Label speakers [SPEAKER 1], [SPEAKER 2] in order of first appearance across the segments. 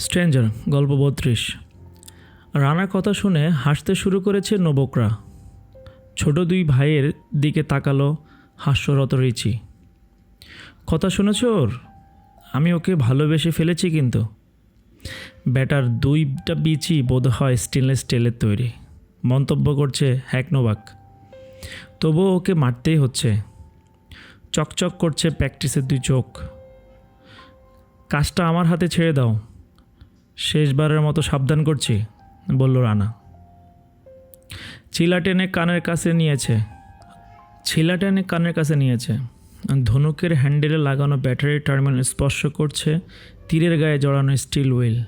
[SPEAKER 1] Stranger, গল্প বত্রিশ। রানার কথা শুনে হাসতে শুরু করেছে নবকরা। ছোট দুই ভাইয়ের দিকে তাকালো হাস্যরত রিচি। কথা শুনেছ ওর? আমি ওকে ভালোবেসে ফেলেছি কিন্তু। ব্যাটার দুইটা বিচি বোধ হয় স্টেনলেস স্টিলের তৈরি। মন্তব্য করছে হ্যাকনোবাক তবুও ওকে মারতেই হচ্ছে। চকচক করছে প্র্যাকটিসের দুই চোখ। কাজটা আমার হাতে ছেড়ে দাও। শেষবারের মতো সাবধান করছি, বলল রানা। চিলা টেনে কানের কাছে নিয়েছে। ছিলা টেনে কানের কাছে নিয়েছে। ধনুকের হ্যান্ডেলে লাগানো ব্যাটারি টার্মিনাল স্পর্শ করছে তীরের গায়ে জড়ানো স্টিল হুইল।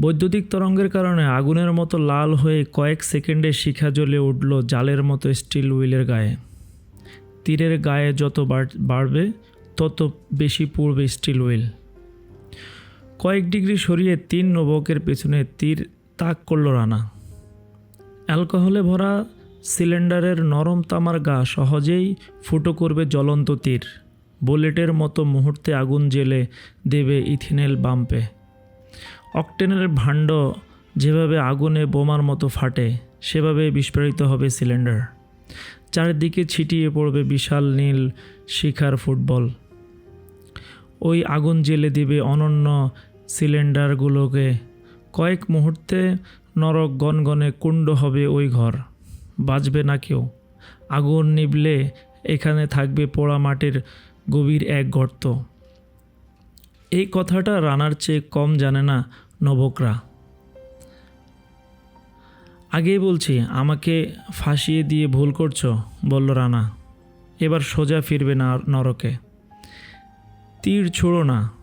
[SPEAKER 1] বৈদ্যুতিক তরঙ্গের কারণে আগুনের মতো লাল হয়ে কয়েক সেকেন্ডে শিখা জ্বলে উঠল জালের মতো স্টিল হুইলের গায়ে। তীরের গায়ে যত বাড়- বাড়বে, তত বেশি পূর্বে স্টিল হুইল। কয়েক ডিগ্রি সরিয়ে তিন নবকের পেছনে তীর তাক করল রানা। অ্যালকোহলে ভরা সিলিন্ডারের নরম তামার গা সহজেই ফুটো করবে জ্বলন্ত তীর। বুলেটের মতো মুহূর্তে আগুন জেলে দেবে ইথিনেল বাম্পে। অকটেনের ভাণ্ড যেভাবে আগুনে বোমার মতো ফাটে, সেভাবে বিস্ফোরিত হবে সিলিন্ডার। চারিদিকে ছিটিয়ে পড়বে বিশাল নীল শিখার ফুটবল। ওই আগুন জেলে দিবে অনন্য সিলিন্ডারগুলোকে কয়েক মুহূর্তে নরক গনগনে কুণ্ড হবে ওই ঘর। বাঁচবে না কেউ। আগুন নিবলে এখানে থাকবে পোড়া মাটির গভীর এক গর্ত। এই কথাটা রানার চেয়ে কম জানে না নবকরা। আগেই বলছি, আমাকে ফাঁসিয়ে দিয়ে ভুল করছ, বলল রানা। এবার সোজা ফিরবে না নরকে। তীর ছোড়ো না।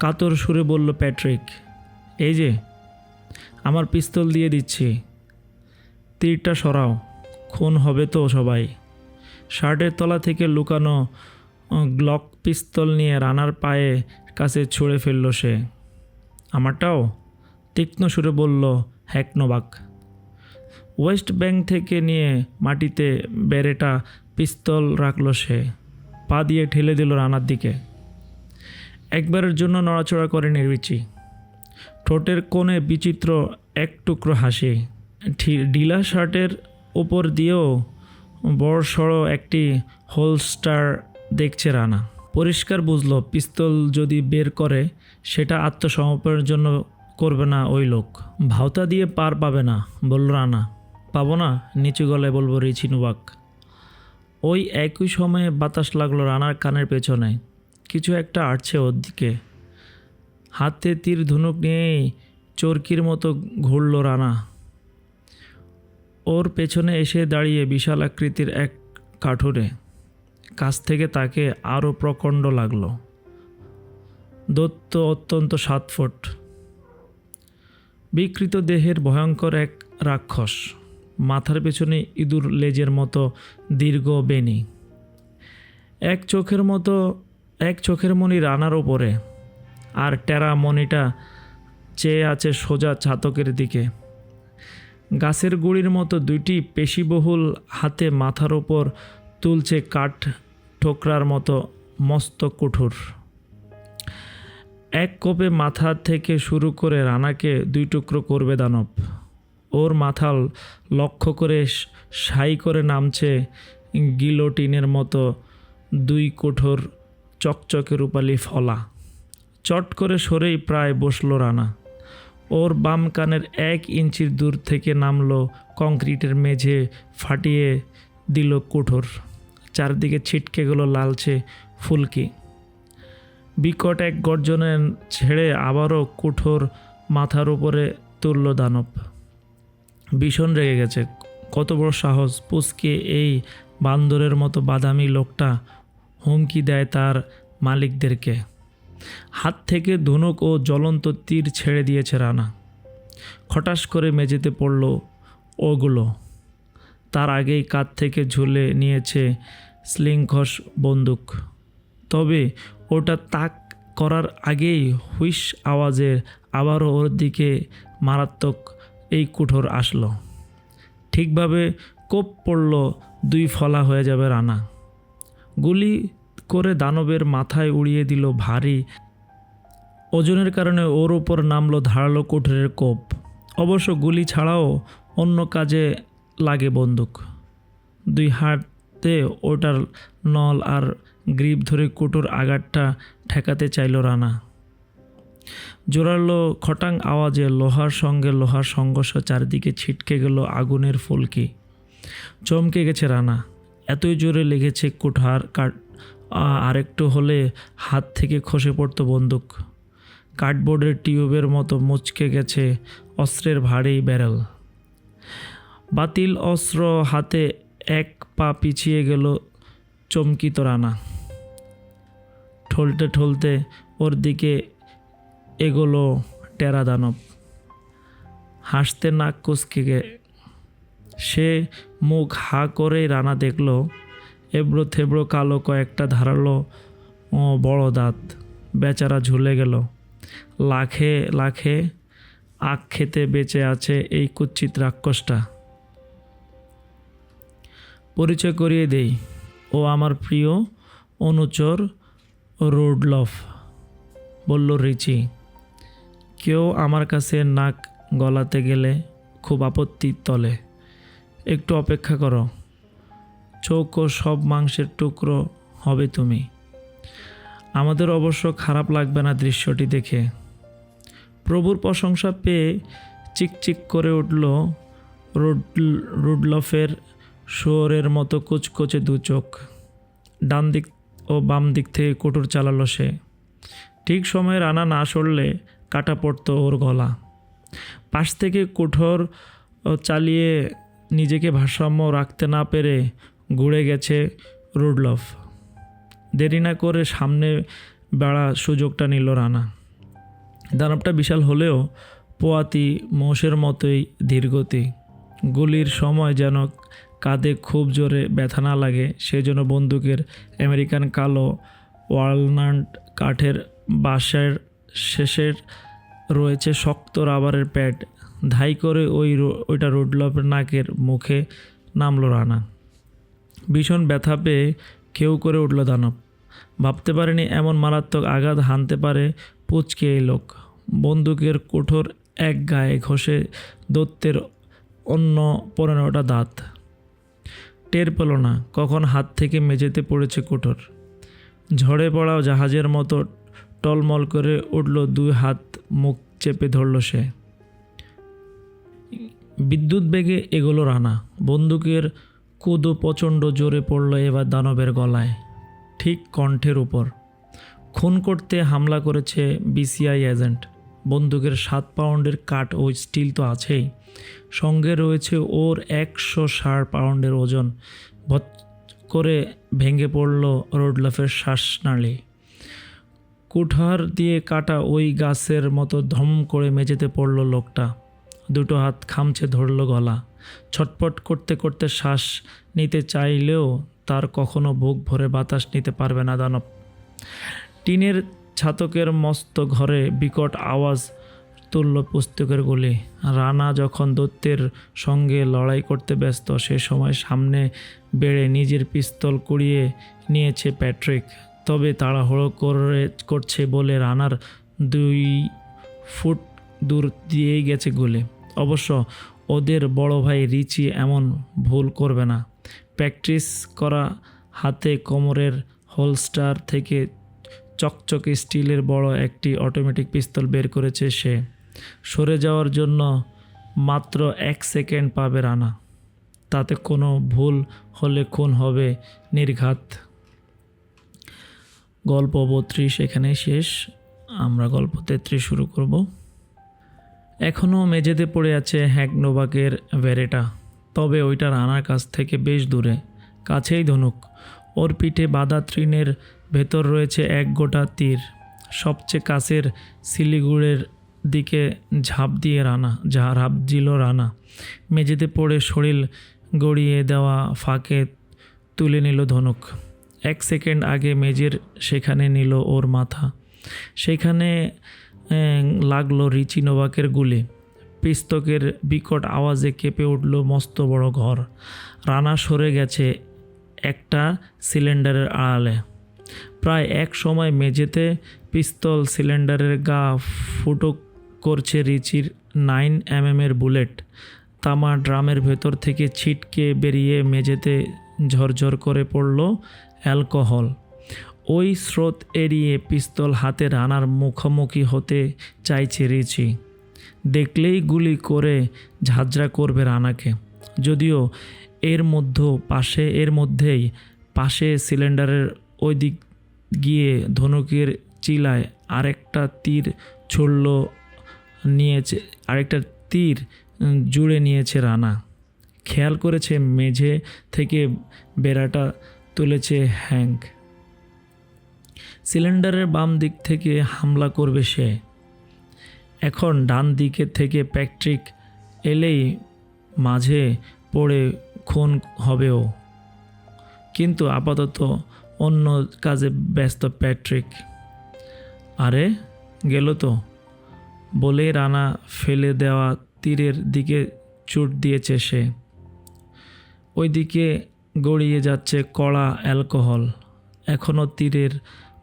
[SPEAKER 1] কাতর সুরে বলল, প্যাট্রিক, এই যে, আমার পিস্তল দিয়ে দিচ্ছি। তীরটা সরাও, খুন হবে তো সবাই। শার্টের তলা থেকে লুকানো গ্লক পিস্তল নিয়ে রানার পায়ে কাছে ছুঁড়ে ফেলল সে। আমারটাও তীক্ষ্ণ সুরে বলল, হ্যাকনোবাক, ওয়েস্ট ব্যাংক থেকে নিয়ে মাটিতে বেরেটা পিস্তল রাখল সে। পা দিয়ে ঠেলে দিল রানার দিকে। একবারের জন্য নড়াচড়া করে নির্বিচি। ঠোঁটের কোণে বিচিত্র এক টুকরো হাসি। ঢিলা শার্টের ওপর দিয়েও বড় সড়ো একটি হোলস্টার দেখছে রানা। পরিষ্কার বুঝলো, পিস্তল যদি বের করে, সেটা আত্মসমর্পণের জন্য করবে না ওই লোক। ভাওতা দিয়ে পার পাবে না, বলল রানা। পাবো না, নিচু গলায় বলব রিচিনুবাক ওই একই সময়ে বাতাস লাগল রানার কানের পেছনে। কিছু একটা আটছে ওর দিকে। হাতে তীর ধনুক নিয়েই চরকির মতো ঘুরল রানা। ওর পেছনে এসে দাঁড়িয়ে বিশাল আকৃতির এক কাঠুরে। কাছ থেকে তাকে আরও প্রকণ্ড লাগল। দত্ত অত্যন্ত সাত ফুট। বিকৃত দেহের ভয়ঙ্কর এক রাক্ষস। মাথার পেছনে ইঁদুর লেজের মতো দীর্ঘ বেনি এক চোখের মতো এক চোখের মণি রানার ওপরে, আর টেরা মণিটা চেয়ে আছে সোজা ছাতকের দিকে। গাছের গুড়ির মতো দুইটি পেশিবহুল হাতে মাথার ওপর তুলছে কাঠ ঠোকরার মতো মস্ত কুঠুর। এক কোপে মাথা থেকে শুরু করে রানাকে দুই টুকরো করবে দানব। ওর মাথাল লক্ষ্য করে সাই করে নামছে গিলোটিনের মতো দুই কোঠর চকচকে রূপালি ফলা। চট করে সরেই প্রায় বসল রানা। ওর বাম কানের এক ইঞ্চির দূর থেকে নামলো কংক্রিটের মেঝে ফাটিয়ে দিল কুঠোর। চারদিকে ছিটকে গেল লালচে ফুলকি। বিকট এক গর্জনে ছেড়ে আবারও কুঠোর মাথার উপরে তুলল দানব। ভীষণ রেগে গেছে। কত বড় সাহস, পুচকে এই বান্দরের মতো বাদামি লোকটা হুমকি দেয় তার মালিকদেরকে। হাত থেকে ধনুক ও জ্বলন্ত তীর ছেড়ে দিয়েছে রানা। খটাস করে মেঝেতে পড়ল ওগুলো। তার আগেই কাত থেকে ঝুলে নিয়েছে স্লিংঘস বন্দুক। তবে ওটা তাক করার আগেই হুইস আওয়াজে আবারও ওর দিকে মারাত্মক এই কুঠোর আসলো। ঠিকভাবে কোপ পড়ল, দুই ফলা হয়ে যাবে রানা। গুলি করে দানবের মাথায় উড়িয়ে দিল ভারী। ওজনের কারণে ওর ওপর নামলো ধারালো কুঠের কোপ। অবশ্য গুলি ছাড়াও অন্য কাজে লাগে বন্দুক। দুই হাতে ওটার নল আর গ্রিপ ধরে কুটোর আঘাতটা ঠেকাতে চাইল রানা। জোরালো খটাং আওয়াজে লোহার সঙ্গে লোহার সংঘর্ষ চারিদিকে ছিটকে গেল আগুনের ফুলকি। চমকে গেছে রানা। এতই জোরে লেগেছে কুঠার কাট আরেকটু হলে হাত থেকে খসে পড়তো বন্দুক। কার্ডবোর্ডের টিউবের মতো মুচকে গেছে অস্ত্রের ভারী ব্যারেল। বাতিল অস্ত্র হাতে এক পা পিছিয়ে গেল চমকিত রানা। ঠলতে ঠলতে ওর দিকে এগোলো টেরা দানব। হাসতে নাক কুচকে সে মুখ হা করেই রানা দেখল এবড়ো থেবড়ো কালো কয়েকটা ধারালো বড় দাঁত। বেচারা ঝুলে গেল। লাখে লাখে আখ খেতে বেঁচে আছে এই কুচ্ছিত রাক্ষসটা। পরিচয় করিয়ে দেই, ও আমার প্রিয় অনুচর রোডলফ, বলল রিচি, কেউ আমার কাছে নাক গলাতে গেলে খুব আপত্তির তলে। একটু অপেক্ষা করো। চৌকো সব মাংসের টুকরো হবে তুমি। আমাদের অবশ্য খারাপ লাগবে না দৃশ্যটি দেখে। প্রভুর প্রশংসা পেয়ে চিকচিক করে উঠল রুড রুডলফের শোরের মতো কুচকুচে দু চোখ। ডান দিক ও বাম দিক থেকে কুটুর চালালো সে। ঠিক সময়ে রানা না সরলে কাটা পড়তো ওর গলা। পাশ থেকে কুঠোর ও চালিয়ে নিজেকে ভারসাম্য রাখতে না পেরে ঘুরে গেছে রুডলফ। দেরি না করে সামনে বেড়া সুযোগটা নিল রানা। দানবটা বিশাল হলেও পোয়াতি মোষের মতোই ধীরগতি। গুলির সময় যেন কাঁধে খুব জোরে ব্যথা না লাগে, সেজন্য বন্দুকের আমেরিকান কালো ওয়ালনাট কাঠের বাঁশের শেষের রয়েছে শক্ত রাবারের প্যাড। ধাই করে ওই ওইটা রুডলফের নাকের মুখে নামলো রানা। ভীষণ ব্যথা পেয়ে কেউ করে উঠল দানব। ভাবতে পারেনি এমন মারাত্মক আঘাত হানতে পারে পুচকে এই লোক। বন্দুকের কঠোর এক গায়ে ঘষে দত্তের অন্য পনেরোটা দাঁত। টের পেল না কখন হাত থেকে মেঝেতে পড়েছে কুঠোর। ঝড়ে পড়াও জাহাজের মতো টলমল করে উঠল দুই হাত মুখ চেপে ধরল সে। বিদ্যুৎ বেগে এগোলো রানা। বন্দুকের কুদো প্রচণ্ড জোরে পড়ল এবার দানবের গলায়, ঠিক কণ্ঠের উপর। খুন করতে হামলা করেছে বিসিআই এজেন্ট। বন্দুকের সাত পাউন্ডের কাঠ ও স্টিল তো আছেই। সঙ্গে রয়েছে ওর একশো ষাট পাউন্ডের ওজন। ভৎ করে ভেঙে পড়ল রোডলাফের শ্বাসনালী কুঠার দিয়ে কাটা ওই গাছের মতো ধম করে মেঝেতে পড়ল লোকটা। দুটো হাত খামছে ধরল গলা। ছটপট করতে করতে শ্বাস নিতে চাইলেও তার কখনো বুক ভরে বাতাস নিতে পারবে না দানব। টিনের ছাতকের মস্ত ঘরে বিকট আওয়াজ তুলল পুস্তকের গুলি। রানা যখন দত্তের সঙ্গে লড়াই করতে ব্যস্ত, সে সময় সামনে বেড়ে নিজের পিস্তল কুড়িয়ে নিয়েছে প্যাট্রিক। তবে তাড়াহুড়ো করে, করছে বলে রানার দুই ফুট দূর দিয়েই গেছে গুলি। অবশ্য ওদের বড় ভাই রিচি এমন ভুল করবে না। প্র্যাকটিস করা হাতে কোমরের হোলস্টার থেকে চকচকে স্টিলের বড় একটি অটোমেটিক পিস্তল বের করেছে সে। সরে যাওয়ার জন্য মাত্র এক সেকেন্ড পাবে রানা। তাতে কোনো ভুল হলে খুন হবে নির্ঘাত। গল্প বত্রিশ এখানেই শেষ। আমরা গল্প তেত্রিশ শুরু করব। এখনও মেঝেতে পড়ে আছে হ্যাক নোবাকের ভেরেটা, তবে ওইটা রানার কাছ থেকে বেশ দূরে, কাছেই ধনুক। ওর পিঠে বাঁধা তৃণের ভেতর রয়েছে এক গোটা তীর, সবচেয়ে কাছের শিলিগুড়ের দিকে ঝাঁপ দিয়ে রানা যা ঝাঁপ দিল রানা। মেঝেতে পড়ে শরীর গড়িয়ে দেওয়া ফাঁকে তুলে নিল ধনুক। এক সেকেন্ড আগে মেজের সেখানে নিল ওর মাথা। সেখানে লাগল রিচি নোভাকের গুলি। পিস্তকের বিকট আওয়াজে কেঁপে উঠল মস্ত বড় ঘর। রানা সরে গেছে একটা সিলিন্ডারের আড়ালে। প্রায় এক সময় মেঝেতে পিস্তল সিলিন্ডারের গা ফুটো করছে রিচির নাইন এমএমের বুলেট। তামা ড্রামের ভেতর থেকে ছিটকে বেরিয়ে মেঝেতে ঝরঝর করে পড়ল অ্যালকোহল। ওই স্রোত এড়িয়ে পিস্তল হাতে রানার মুখোমুখি হতে চাইছে রিচি। দেখলেই গুলি করে ঝাঁঝরা করবে রানাকে। যদিও এর মধ্যে পাশে, এর মধ্যেই পাশে সিলিন্ডারের ওই দিক গিয়ে ধনুকের চিলায় আরেকটা তীর ছুড়ল, নিয়েছে, আরেকটা তীর জুড়ে নিয়েছে রানা। খেয়াল করেছে মেঝে থেকে বেড়াটা তুলেছে হ্যাঙ্ক। সিলিন্ডারের বাম দিক থেকে হামলা করবে সে। এখন ডান দিকে থেকে প্যাট্রিক এলেই মাঝে পড়ে খুন হবেও। কিন্তু আপাতত অন্য কাজে ব্যস্ত প্যাট্রিক। আরে, গেল তো। বলে রানা ফেলে দেওয়া তীরের দিকে চুট দিয়েছে সে। ওইদিকে গড়িয়ে যাচ্ছে কড়া অ্যালকোহল। এখনও তীরের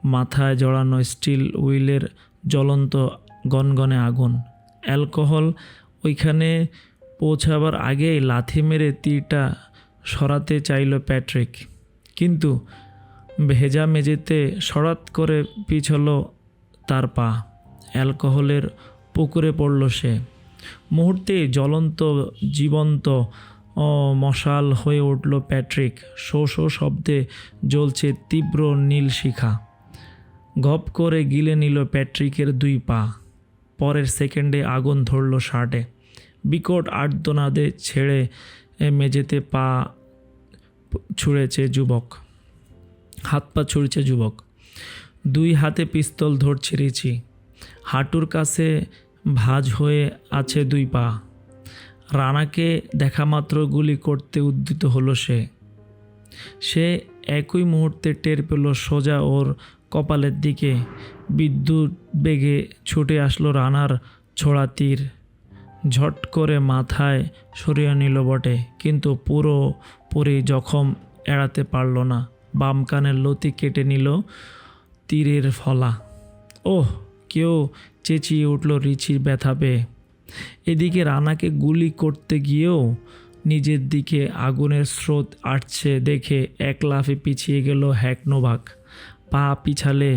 [SPEAKER 1] মাথায় জড়ানো স্টিল উইলের জ্বলন্ত গনগনে আগুন। অ্যালকোহল ওইখানে পৌঁছাবার আগেই লাথি মেরে তীরটা সরাতে চাইল প্যাট্রিক। কিন্তু ভেজা মেঝেতে সরাত করে পিছল তার পা। অ্যালকোহলের পুকুরে পড়ল সে। মুহূর্তে জ্বলন্ত, জীবন্ত মশাল হয়ে উঠল প্যাট্রিক। শো শো শব্দে জ্বলছে তীব্র নীল শিখা। গপ করে গিলে নিল প্যাট্রিকের দুই পা। পরের সেকেন্ডে আগুন ধরল শার্টে। বিকট আর্তনাদে ছেড়ে মেঝেতে পা ছুঁড়েছে যুবক। হাত পা ছুঁড়ছে যুবক। দুই হাতে পিস্তল ধরছে রিচি। হাঁটুর কাছে ভাঁজ হয়ে আছে দুই পা। রানাকে দেখা মাত্র গুলি করতে উদ্যত হলো সে। সে একই মুহূর্তে টের পেল সোজা ওর কপালের দিকে বিদ্যুৎ বেগে ছুটে আসলো রানার ছোড়া তীর। ঝট করে মাথায় সরিয়ে নিল বটে, কিন্তু পুরো পুরি জখম এড়াতে পারল না। বাম কানের লতি কেটে নিল তীরের ফলা। ওহ, কেউ চেঁচিয়ে উঠল রিচির ব্যথা পেয়ে। এদিকে রানাকে গুলি করতে গিয়েও নিজের দিকে আগুনের স্রোত আটছে দেখে এক লাফে পিছিয়ে গেল হ্যাকনোভাক। পা পিছালে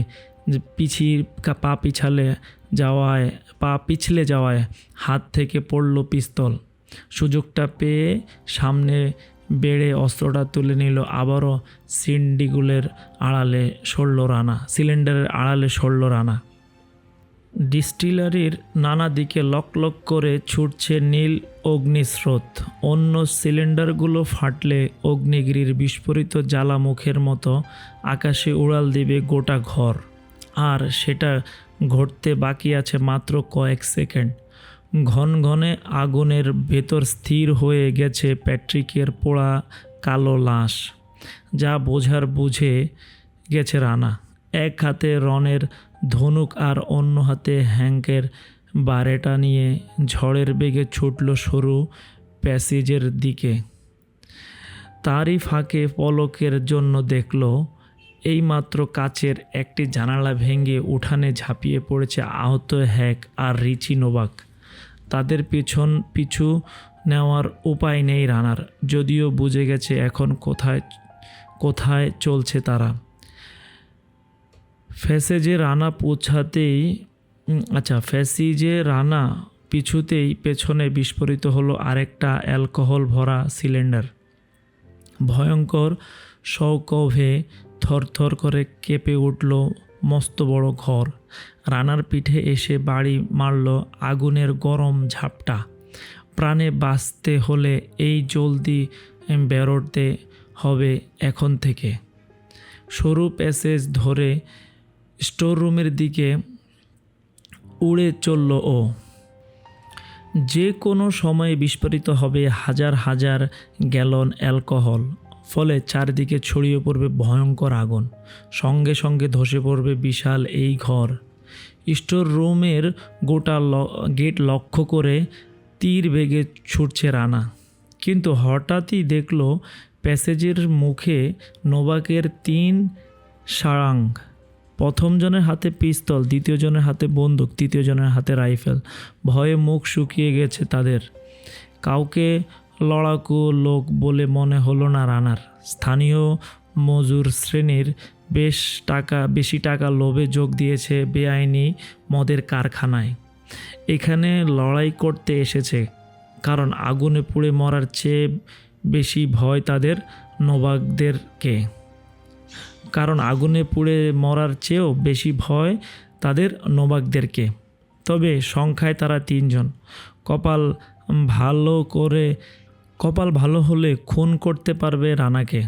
[SPEAKER 1] পিছিয়ে পা পিছালে যাওয়ায়, পা পিছলে যাওয়ায় হাত থেকে পড়ল পিস্তল। সুযোগটা পেয়ে সামনে বেড়ে অস্ত্রটা তুলে নিল, আবারও সিন্ডিগুলের আড়ালে সরল রানা, সিলিন্ডারের আড়ালে সরল রানা। ডিস্টিলারির নানা দিকে লক লক করে ছুটছে নীল অগ্নিস্রোত। অন্য সিলিন্ডারগুলো ফাটলে অগ্নিগিরির বিস্ফোরিত জ্বালামুখের মতো আকাশে উড়াল দিবে গোটা ঘর। আর সেটা ঘটতে বাকি আছে মাত্র কয়েক সেকেন্ড। ঘন ঘনে আগুনের ভেতর স্থির হয়ে গেছে প্যাট্রিকের পোড়া কালো লাশ। যা বোঝার বুঝে গেছে রানা। এক হাতে রনের ধনুক আর অন্য হাতে হ্যাঙ্কের বারেটা নিয়ে ঝড়ের বেগে ছুটল সরু প্যাসেজের দিকে। তারই ফাঁকে পলকের জন্য দেখল, এইমাত্র কাচের একটি জানালা ভেঙে উঠানে ঝাঁপিয়ে পড়েছে আহত হ্যাক আর রিচি নোবাক। তাদের পিছন পিছু নেওয়ার উপায় নেই রানার, যদিও বুঝে গেছে এখন কোথায় কোথায় চলছে তারা। ফ্যাসেজে রানা পৌঁছাতেই আচ্ছা ফ্যাসিজে রানা পিছুতেই পেছনে বিস্ফোরিত হলো আরেকটা অ্যালকোহল ভরা সিলিন্ডার। ভয়ঙ্কর সৌকভে থরথর করে কেঁপে উঠল মস্ত বড় ঘর। রানার পিঠে এসে বাড়ি মারল আগুনের গরম ঝাপটা। প্রাণে বাঁচতে হলে এই জলদি বেরোতে হবে এখন থেকে। সরু প্যাসেজ ধরে স্টোররুমের দিকে উড়ে চলল ও। যে কোনো সময়ে বিস্ফোরিত হবে হাজার হাজার গ্যালন অ্যালকোহল, ফলে চারদিকে ছড়িয়ে পড়বে ভয়ঙ্কর আগুন, সঙ্গে সঙ্গে ধসে পড়বে বিশাল এই ঘর। স্টোর রুমের গোটা গেট লক্ষ্য করে তীর বেগে ছুটছে রানা। কিন্তু হঠাৎই দেখল প্যাসেজের মুখে নোবাকের তিন সারাং প্রথম জনের হাতে পিস্তল দ্বিতীয় জনের হাতে বন্দুক তৃতীয় জনের হাতে রাইফেল। ভয়ে মুখ শুকিয়ে গেছে তাদের। কাউকে লড়াকু লোক বলে মনে হলো না রানার। স্থানীয় মজুর শ্রেণির বেশ টাকা, বেশি টাকা লোভে যোগ দিয়েছে বেআইনি মদের কারখানায়। এখানে লড়াই করতে এসেছে, কারণ আগুনে পুড়ে মরার চেয়ে বেশি ভয় তাদের নবাগদেরকে। কারণ আগুনে পুড়ে মরার চেয়েও বেশি ভয় তাদের নবাগদেরকে। তবে সংখ্যায় তারা তিনজন। কপাল ভালো করে, কপাল ভালো হলে খুন করতে পারবে রানাকে।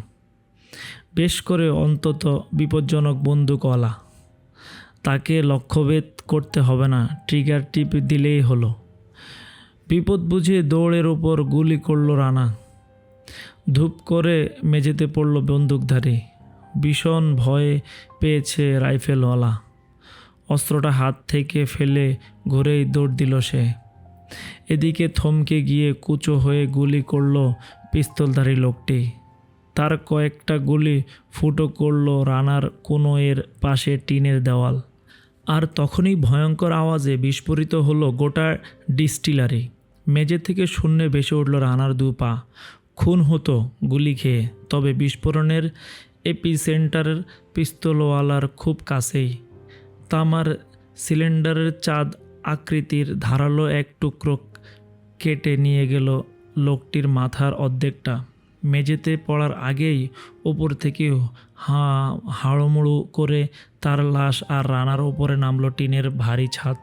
[SPEAKER 1] বেশ করে অন্তত বিপজ্জনক বন্দুকওয়ালা তাকে লক্ষ্যভেদ করতে হবে না ট্রিগার টিপ দিলেই হলো। বিপদ বুঝে দৌড়ের ওপর গুলি করল রানা। ধূপ করে মেঝেতে পড়ল বন্দুকধারী। ভীষণ ভয়ে পেয়েছে রাইফেলওয়ালা। অস্ত্রটা হাত থেকে ফেলে ঘুরেই দৌড় দিল সে। এদিকে থমকে গিয়ে কুচো হয়ে গুলি করল পিস্তলধারী লোকটি। তার কয়েকটা গুলি ফুটো করল রানার কোনো এর পাশে টিনের দেওয়াল। আর তখনই ভয়ঙ্কর আওয়াজে বিস্ফোরিত হলো গোটা ডিস্টিলারি। মেঝে থেকে শূন্যে ভেসে উঠল রানার দু পা খুন হতো গুলি খেয়ে, তবে বিস্ফোরণের এপি সেন্টারের পিস্তলওয়ালার খুব কাছেই। তামার সিলিন্ডারের চাঁদ আকৃতির ধারালো এক টুকরো কেটে নিয়ে গেল লোকটির মাথার অর্ধেকটা। মেঝেতে পড়ার আগেই ওপর থেকে হা, হাড়মুড়ো করে তার লাশ আর রানার ওপরে নামলো টিনের ভারী ছাদ।